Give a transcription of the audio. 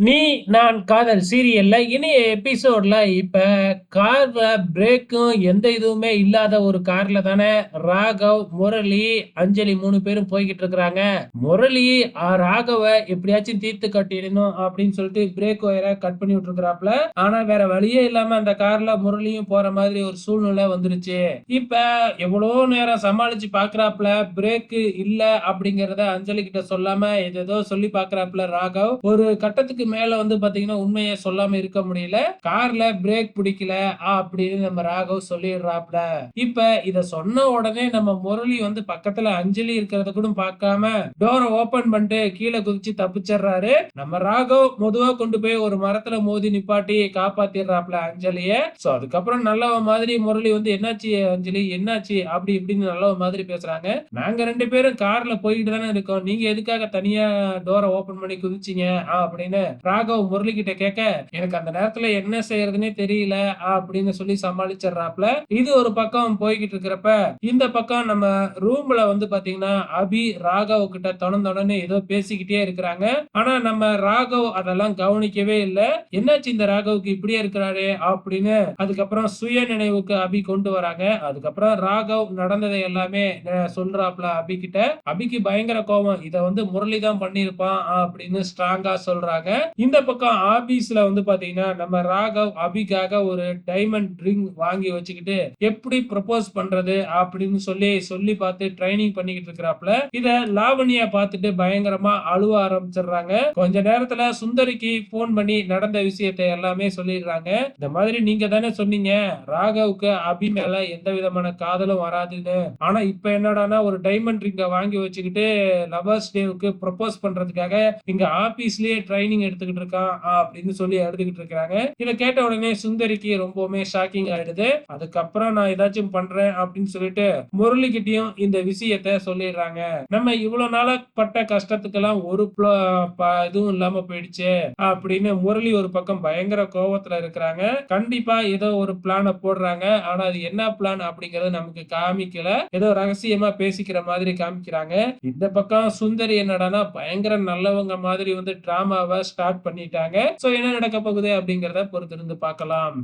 நீ நான் காதல் சீரியல்ல இனி எபிசோட்ல இப்ப கார்ல பிரேக்கும் எந்த இதுவுமே இல்லாத ஒரு கார்ல தானே ராகவ் முரளி அஞ்சலி மூணு பேரும் போய்கிட்டு இருக்கிறாங்க. முரளி ஆ, ராகவ எப்படியாச்சும் தீர்த்து கட்டிடணும் அப்படின்னு சொல்லிட்டு பிரேக் ஒயரை கட் பண்ணி விட்டுருக்கிறாப்ல ஆனா வேற வழியே இல்லாம அந்த கார்ல முரளியும் போற மாதிரி ஒரு சூழ்நிலை வந்துருச்சு. இப்ப எவ்வளவு நேரம் சமாளிச்சு பாக்குறாப்ல பிரேக்கு இல்ல அப்படிங்கறத அஞ்சலி கிட்ட சொல்லாம ஏதேதோ சொல்லி பாக்குறாப்ல ராகவ். ஒரு கட்டத்துக்கு மேல வந்து பாத்தீங்கன்னா உண்மையை சொல்லாம இருக்க முடியல. கார்ல பிரேக் பிடிக்கல. அப்படின்னு நம்ம ராகவ் சொல்லிடுறாப்ல. இப்ப இத சொன்ன உடனே நம்ம முரளி வந்து பக்கத்துல அஞ்சலி இருக்கிறத கூட பார்க்காம டோரை ஓபன் பண்ணிட்டு கீழே குதிச்சு தப்பிச்சிடுறாரு. நம்ம ராகவ் மொதுவா கொண்டு போய் ஒரு மரத்துல மோதி நிப்பாட்டி காப்பாத்திடுறாப்ல அஞ்சலிய. சோ அதுக்கப்புறம் நல்லவ மாதிரி முரளி வந்து என்னாச்சு அஞ்சலி? என்னாச்சு? அப்படி இப்படின்னு நல்லவ மாதிரி பேசுறாங்க. நாங்க ரெண்டு பேரும் கார்ல போயிட்டு தானே இருக்கோம். நீங்க எதுக்காக தனியா டோரை ஓபன் பண்ணி குதிச்சீங்க? ஆ, அப்படின்னு ராகவ் முரளி கிட்ட கேட்க எனக்கு அந்த நேரத்துல என்ன செய்யறதுனே தெரியல ஆ, அப்படின்னு சொல்லி சமாளிச்சிடுறாப்ல. இது ஒரு பக்கம் போய்கிட்டு இருக்கிறப்ப இந்த பக்கம் நம்ம ரூம்ல வந்து பாத்தீங்கன்னா அபி ராகவ் கிட்ட தொடர்ந்து ஏதோ பேசிக்கிட்டே இருக்கிறாங்க. ஆனா நம்ம ராகவ் அதெல்லாம் கவனிக்கவே இல்லை. என்னாச்சு இந்த ராகவுக்கு? இப்படியே இருக்கிறாரு அப்படின்னு அதுக்கப்புறம் சுய நினைவுக்கு அபி கொண்டு வராங்க. அதுக்கப்புறம் ராகவ் நடந்ததை எல்லாமே சொல்றாப்ல அபி கிட்ட அபிக்கு பயங்கர கோபம் இதை வந்து முரளி தான் பண்ணியிருப்பான் அப்படின்னு ஸ்ட்ராங்கா சொல்றாங்க. இந்த பக்கம் ஆபீஸ்ல வந்து பாத்தீங்கன்னா நம்ம ராகவ் அபிக்காக ஒரு டைமண்ட் ரிங் வாங்கி வச்சுக்கிட்டு எப்படி ப்ரப்போஸ் பண்றது அப்படின்னு சொல்லி சொல்லி பார்த்து ட்ரைனிங் பண்ணிக்கிட்டு இருக்கிறாப்ல இத லாவணியா பார்த்துட்டு பயங்கரமா அழுவ ஆரம்பிச்சிடுறாங்க. கொஞ்ச நேரத்துல சுந்தரிக்கு போன் பண்ணி நடந்த விஷயத்தை எல்லாமே சொல்லிடுறாங்க. இந்த மாதிரி நீங்க தானே சொன்னீங்க ராகவுக்கு அபி மேல எந்த விதமான காதலும் வராதுன்னு. ஆனா இப்ப என்னடான்னா ஒரு டைமண்ட் ரிங்க வாங்கி வச்சுக்கிட்டு லவர்ஸ் டேவுக்கு ப்ரப்போஸ் பண்றதுக்காக இங்க ஆபீஸ்லயே ட்ரைனிங் எடுத்துக்கிட்டு இருக்கான் அப்படின்னு சொல்லி எடுத்துக்கிட்டு இருக்காங்க இதை கேட்ட உடனே சுந்தரிக்கு ரொம்பவுமே ஷாக்கிங் ஆயிடுது. அதுக்கப்புறம் நான் ஏதாச்சும் பண்றேன் அப்படின்னு சொல்லிட்டு முரளிகிட்டயும் இந்த விஷயத்த சொல்லிடுறாங்க. நம்ம இவ்வளவு நாளா பட்ட கஷ்டத்துக்கெல்லாம் ஒரு இதுவும் இல்லாம போயிடுச்சு அப்படின்னு முரளி ஒரு பக்கம் பயங்கர கோவத்துல இருக்கிறாங்க. கண்டிப்பா ஏதோ ஒரு பிளான போடுறாங்க. ஆனா அது என்ன பிளான் அப்படிங்கறது நமக்கு காமிக்கல. ஏதோ ரகசியமா பேசிக்கிற மாதிரி காமிக்கிறாங்க. இந்த பக்கம் சுந்தரி என்னடான்னா பயங்கர நல்லவங்க மாதிரி வந்து டிராமாவை ஸ்டார்ட் பண்ணிட்டாங்க. சோ என்ன நடக்க போகுது அப்படிங்கறத பொறுத்திருந்து பார்க்கலாம்.